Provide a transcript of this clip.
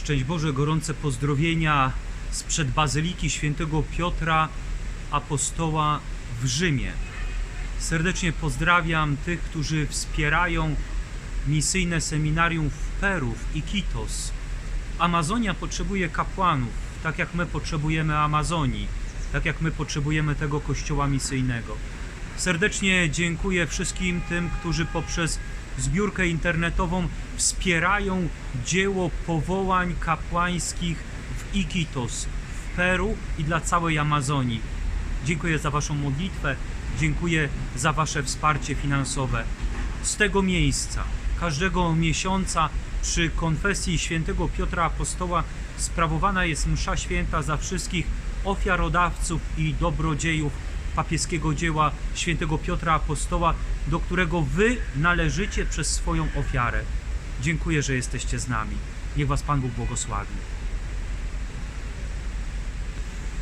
Szczęść Boże, gorące pozdrowienia sprzed Bazyliki Świętego Piotra Apostoła w Rzymie. Serdecznie pozdrawiam tych, którzy wspierają misyjne seminarium w Peru, w Iquitos. Amazonia potrzebuje kapłanów, tak jak my potrzebujemy Amazonii, tak jak my potrzebujemy tego kościoła misyjnego. Serdecznie dziękuję wszystkim tym, którzy poprzez zbiórkę internetową wspierają dzieło powołań kapłańskich w Iquitos, w Peru i dla całej Amazonii. Dziękuję za Waszą modlitwę, dziękuję za Wasze wsparcie finansowe. Z tego miejsca, każdego miesiąca przy konfesji świętego Piotra Apostoła sprawowana jest msza święta za wszystkich ofiarodawców i dobrodziejów papieskiego dzieła świętego Piotra Apostoła, do którego Wy należycie przez swoją ofiarę. Dziękuję, że jesteście z nami. Niech Was Pan Bóg błogosławi.